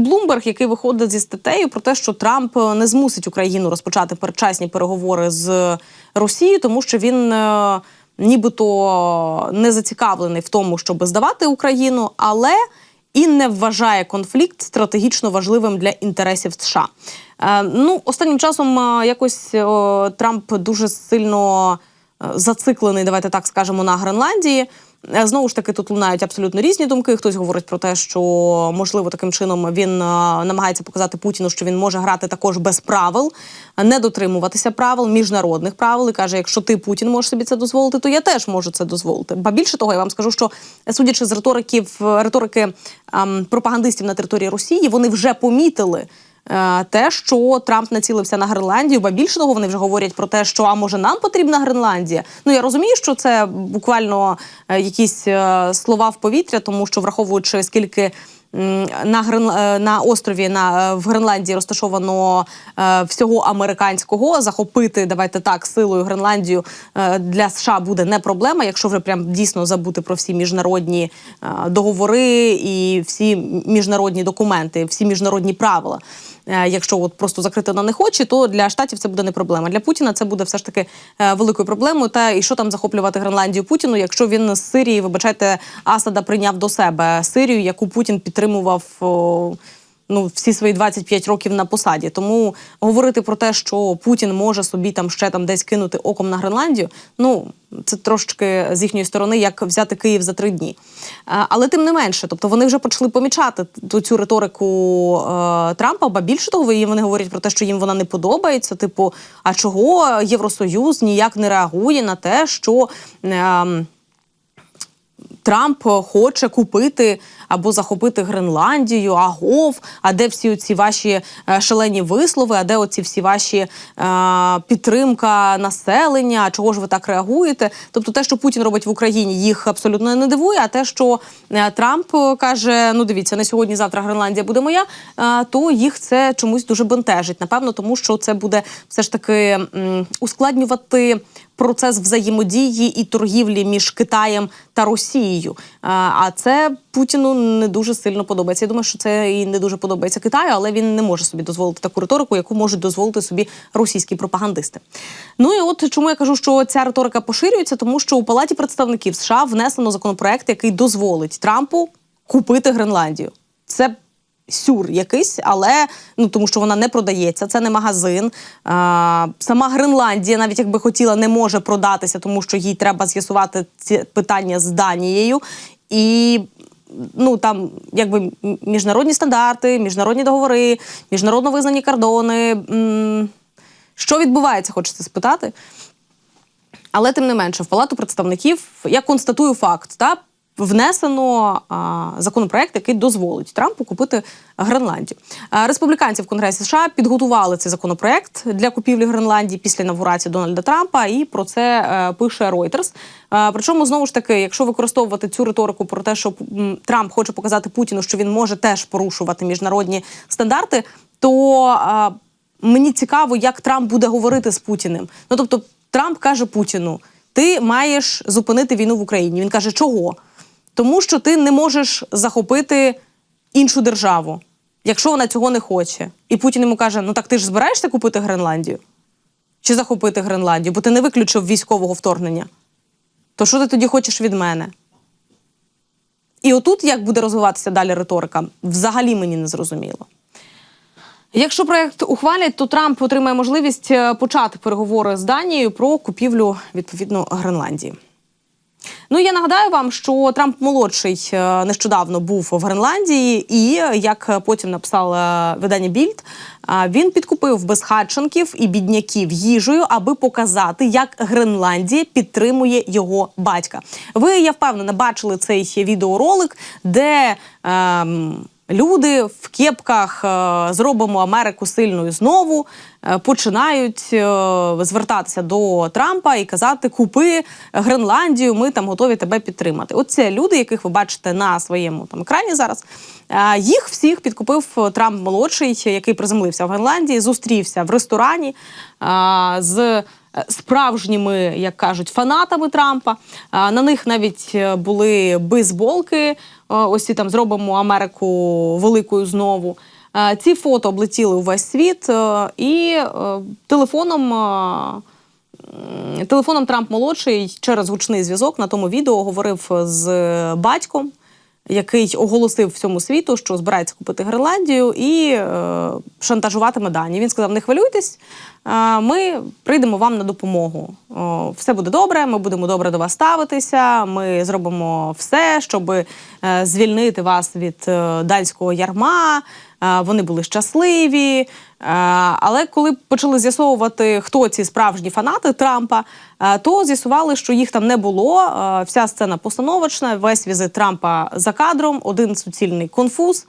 Блумберг, який виходить зі статтею про те, що Трамп е, не змусить Україну розпочати передчасні переговори з Росією, тому що він. е, Нібито не зацікавлений в тому, щоб здавати Україну, але і не вважає конфлікт стратегічно важливим для інтересів США. Е, ну, останнім часом якось Трамп дуже сильно зациклений, давайте так скажемо, на Гренландії. Е, Знову ж таки, тут лунають абсолютно різні думки. Хтось говорить про те, що можливо таким чином він е, намагається показати Путіну, що він може грати також без правил, не дотримуватися правил, міжнародних правил. І каже, якщо ти Путін можеш собі це дозволити, то я теж можу це дозволити. Ба більше того, я вам скажу, що судячи з риториків риторики ем, пропагандистів на території Росії, вони вже помітили. Е, Те, що Трамп націлився на Гренландію, ба більше того, вони вже говорять про те, що а може нам потрібна Гренландія. Ну я розумію, що це буквально е, якісь е, слова в повітря, тому що враховуючи скільки. На Грен... на острові на в Гренландії розташовано е, всього американського. Захопити давайте так силою Гренландію е, для США буде не проблема, якщо вже прям дійсно забути про всі міжнародні е, договори і всі міжнародні документи, всі міжнародні правила. Е, Якщо от просто закрити на них очі, то для штатів це буде не проблема. Для Путіна це буде все ж таки е, великою проблемою. Та і що там захоплювати Гренландію Путіну, якщо він з Сирії, вибачайте, Асада прийняв до себе Сирію, яку Путін підтримував. Ну, всі свої 25 років на посаді. Тому говорити про те, що Путін може собі там ще там десь кинути оком на Гренландію, ну це трошечки з їхньої сторони, як взяти Київ за три дні. Але тим не менше, тобто вони вже почали помічати ту цю риторику е, Трампа. Ба більше того, вони говорять про те, що їм вона не подобається. Типу, а чого Євросоюз ніяк не реагує на те, що. Е, Трамп хоче купити або захопити Гренландію, агов. А де всі ці ваші е, шалені вислови? А де оці всі ваші е, підтримка населення? Чого ж ви так реагуєте? Тобто, те, що Путін робить в Україні, їх абсолютно не дивує. А те, що е, Трамп каже: ну дивіться, не сьогодні, завтра Гренландія буде моя, е, то їх це чомусь дуже бентежить. Напевно, тому що це буде все ж таки ускладнювати процес взаємодії і торгівлі між Китаєм та Росією. А це Путіну не дуже сильно подобається. Я думаю, що це і не дуже подобається Китаю, але він не може собі дозволити таку риторику, яку можуть дозволити собі російські пропагандисти. Ну і от чому я кажу, що ця риторика поширюється, тому що у Палаті представників США внесено законопроект, який дозволить Трампу купити Гренландію. Це сюр якийсь, але ну тому що вона не продається, це не магазин. А, сама Гренландія, навіть якби хотіла, не може продатися, тому що їй треба з'ясувати ці питання з Данією. І ну там якби міжнародні стандарти, міжнародні договори, міжнародно визнані кордони. Що відбувається, хочеться спитати. Але тим не менше, в палату представників я констатую факт, та внесено законопроект, який дозволить Трампу купити Гренландію. Республіканці в Конгресі США підготували цей законопроект для купівлі Гренландії після інавгурації Дональда Трампа, і про це е, пише Reuters. Причому знову ж таки, якщо використовувати цю риторику про те, що Трамп хоче показати Путіну, що він може теж порушувати міжнародні стандарти, то мені цікаво, як Трамп буде говорити з Путіним. Ну тобто, Трамп каже Путіну: ти маєш зупинити війну в Україні. Він каже, чого? Тому що ти не можеш захопити іншу державу, якщо вона цього не хоче. І Путін йому каже: Ну так ти ж збираєшся купити Гренландію? Чи захопити Гренландію? Бо ти не виключив військового вторгнення. То що ти тоді хочеш від мене? І отут як буде розвиватися далі риторика, взагалі мені не зрозуміло. Якщо проект ухвалять, то Трамп отримає можливість е, почати переговори з Данією про купівлю відповідно Гренландії. Ну я нагадаю вам, що Трамп молодший е, нещодавно був в Гренландії, і як потім написав е, видання Більд, е, він підкупив безхатченків і бідняків їжею, аби показати, як Гренландія підтримує його батька. Ви я впевнена бачили цей відеоролик, де. Ем, Люди в кепках е, зробимо Америку сильною знову. Е, Починають е, звертатися до Трампа і казати: Купи Гренландію, ми там готові тебе підтримати. Оце люди, яких ви бачите на своєму там екрані зараз. Е, Їх всіх підкупив Трамп молодший, який приземлився в Гренландії, зустрівся в ресторані з справжніми, як кажуть, фанатами Трампа. На них навіть були бейсболки. Ось ці там зробимо Америку великою знову. Е, Ці фото облетіли увесь світ, е, і е, телефоном. Телефоном Трамп молодший через гучний зв'язок на тому відео говорив з батьком, який оголосив всьому світу, що збирається купити Гренландію і шантажуватиме Данію. Він сказав: не хвилюйтесь, ми прийдемо вам на допомогу. Все буде добре, ми будемо добре до вас ставитися. Ми зробимо все, щоб звільнити вас від данського ярма. Вони були щасливі. Але коли почали з'ясовувати, хто ці справжні фанати Трампа, то з'ясували, що їх там не було. Вся сцена постановочна, весь візит Трампа за кадром, один суцільний конфуз,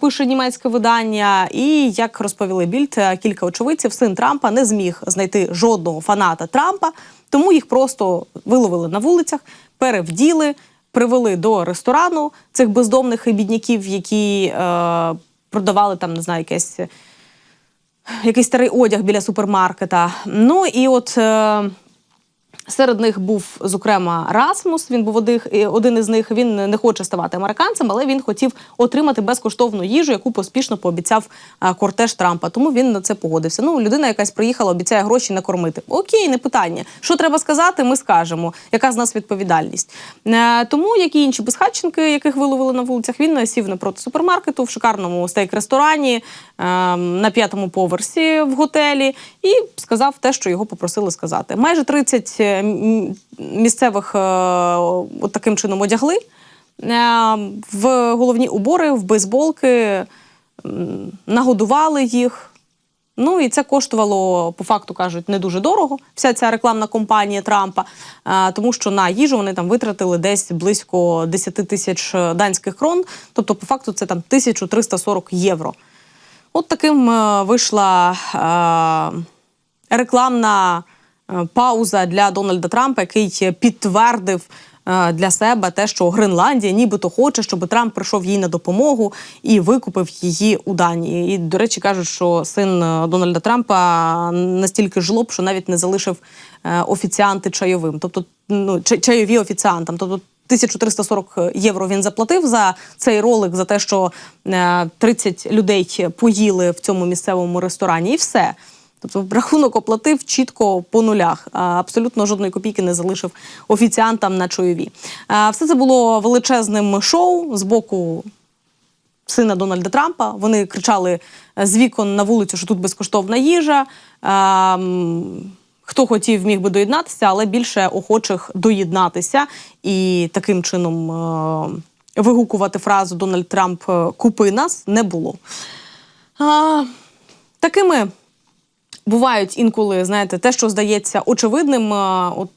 пише німецьке видання. І як розповіли Більд, кілька очевидців, син Трампа не зміг знайти жодного фаната Трампа, тому їх просто виловили на вулицях, перевділи, привели до ресторану цих бездомних і бідняків, які е, продавали там, не знаю, якесь якийсь старий одяг біля супермаркета. Ну і от. Е, Серед них був, зокрема, Расмус. Він був один, із них. Він не хоче ставати американцем, але він хотів отримати безкоштовну їжу, яку поспішно пообіцяв кортеж Трампа. Тому він на це погодився. Ну, людина якась приїхала, обіцяє гроші накормити. Окей, не питання. Що треба сказати, ми скажемо. Яка з нас відповідальність? Е, тому, як і інші безхатченки, яких виловили на вулицях, він сів напроти супермаркету в шикарному стейк-ресторані е, на п'ятому поверсі в готелі і сказав те, що його попросили сказати. Майже 30 е, м- місцевих е, от таким чином одягли е, в головні убори, в бейсболки, нагодували їх. Ну і це коштувало, по факту кажуть, не дуже дорого. Вся ця рекламна кампанія Трампа, е, тому що на їжу вони там витратили десь близько 10 тисяч данських крон. Тобто, по факту, це там 1340 євро. От таким вийшла рекламна пауза для Дональда Трампа, який підтвердив е, для себе те, що Гренландія нібито хоче, щоб Трамп прийшов їй на допомогу і викупив її у Данії. І, до речі, кажуть, що син е, Дональда Трампа настільки жлоб, що навіть не залишив е, офіціанти чайовим, тобто ну, чайові офіціантам. Тобто 1340 євро він заплатив за цей ролик, за те, що е, 30 людей поїли в цьому місцевому ресторані, і все. Тобто рахунок оплатив чітко по нулях. Абсолютно жодної копійки не залишив офіціантам на чайові. Все це було величезним шоу з боку сина Дональда Трампа. Вони кричали е, з вікон на вулицю, що тут безкоштовна їжа. Хто хотів, міг би доєднатися, але більше охочих доєднатися і таким чином е, вигукувати фразу Дональд Трамп е, купи нас не було. Такими бувають інколи, знаєте, те, що здається очевидним, е, от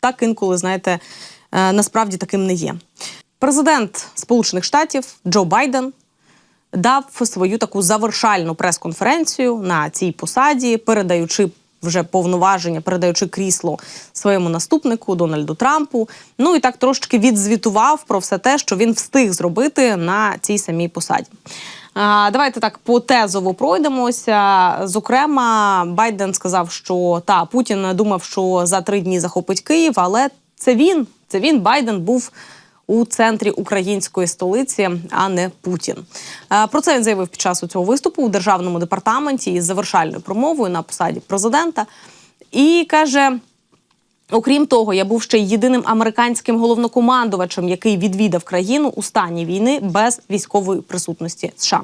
так інколи, знаєте, е, насправді таким не є. Президент Сполучених Штатів Джо Байден дав свою таку завершальну прес-конференцію на цій посаді, передаючи вже повноваження, передаючи крісло своєму наступнику Дональду Трампу. Ну і так трошки відзвітував про все те, що він встиг зробити на цій самій посаді. Давайте так потезово пройдемося. Зокрема, Байден сказав, що та Путін думав, що за три дні захопить Київ, але це він, це він Байден був у центрі української столиці, а не Путін. Про це він заявив під час цього виступу у державному департаменті із завершальною промовою на посаді президента. І каже. Окрім того, я був ще й єдиним американським головнокомандувачем, який відвідав країну у стані війни без військової присутності США.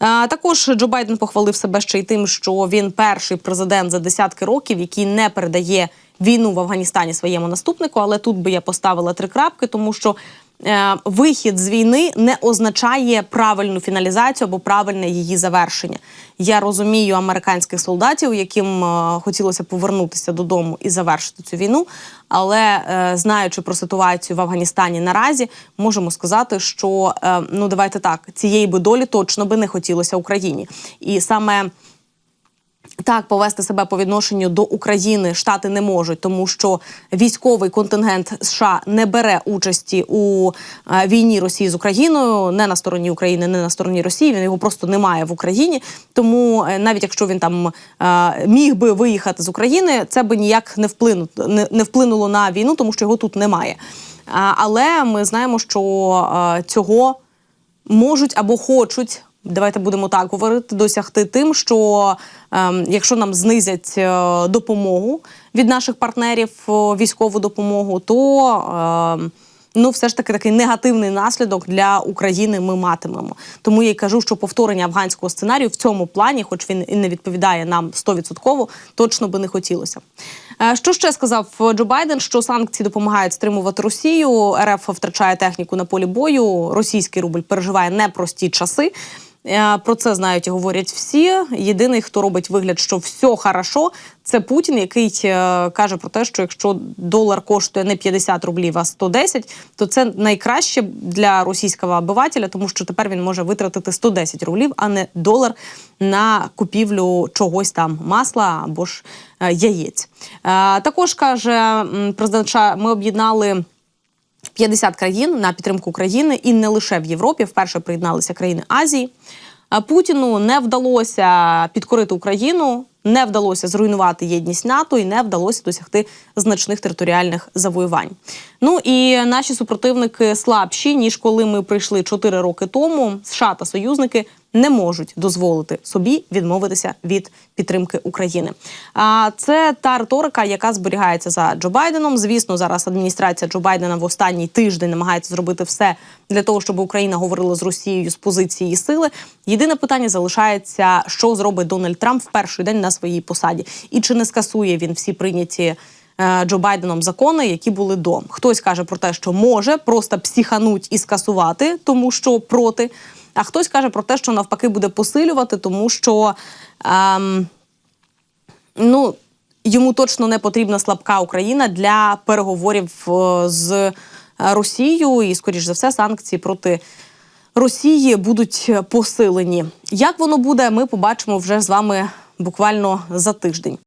Е, Також Джо Байден похвалив себе ще й тим, що він перший президент за десятки років, який не передає війну в Афганістані своєму наступнику. Але тут би я поставила три крапки, тому що вихід з війни не означає правильну фіналізацію або правильне її завершення. Я розумію американських солдатів, яким е, хотілося повернутися додому і завершити цю війну. Але е, знаючи про ситуацію в Афганістані наразі, можемо сказати, що е, ну давайте так, цієї би долі точно би не хотілося Україні, і саме Так, повести себе по відношенню до України штати не можуть, тому що військовий контингент США не бере участі у е, війні Росії з Україною, не на стороні України, не на стороні Росії. Він його просто немає в Україні. Тому е, навіть якщо він там е, міг би виїхати з України, це би ніяк не вплину, не, вплинуло на війну, тому що його тут немає. Але ми знаємо, що цього можуть або хочуть. Давайте будемо так говорити, досягти тим, що ем, якщо нам знизять е, допомогу від наших партнерів, е, військову допомогу, то ем, ну все ж таки такий негативний наслідок для України ми матимемо. Тому я й кажу, що повторення афганського сценарію в цьому плані, хоч він і не відповідає нам 100%, точно би не хотілося. Е, Що ще сказав Джо Байден? Що санкції допомагають стримувати Росію? РФ втрачає техніку на полі бою. Російський рубль переживає непрості часи. Е, Про це знають і говорять всі. Єдиний, хто робить вигляд, що все хорошо, це Путін, який е, каже про те, що якщо долар коштує не 50 рублів, а 110, то це найкраще для російського обивателя, тому що тепер він може витратити 110 рублів, а не долар на купівлю чогось там масла або ж е, яєць. Також каже президент США, ми об'єднали. 50 країн на підтримку України і не лише в Європі. Вперше приєдналися країни Азії. Путіну не вдалося підкорити Україну, не вдалося зруйнувати єдність НАТО і не вдалося досягти значних територіальних завоювань. Ну і наші супротивники слабші ніж коли ми прийшли 4 роки тому. США та союзники не можуть дозволити собі відмовитися від підтримки України. А це та риторика, яка зберігається за Джо Байденом. Звісно, зараз адміністрація Джо Байдена в останній тиждень намагається зробити все для того, щоб Україна говорила з Росією з позиції сили. Єдине питання залишається, що зробить Дональд Трамп в перший день на своїй посаді, і чи не скасує він всі прийняті. е, Джо Байденом закони, які були до хтось каже про те, що може просто психануть і скасувати, тому що проти. А хтось каже про те, що навпаки буде посилювати, тому що ем, ну, йому точно не потрібна слабка Україна для переговорів е, з е, Росією, і, скоріш за все, санкції проти Росії будуть посилені. Як воно буде, ми побачимо вже з вами буквально за тиждень.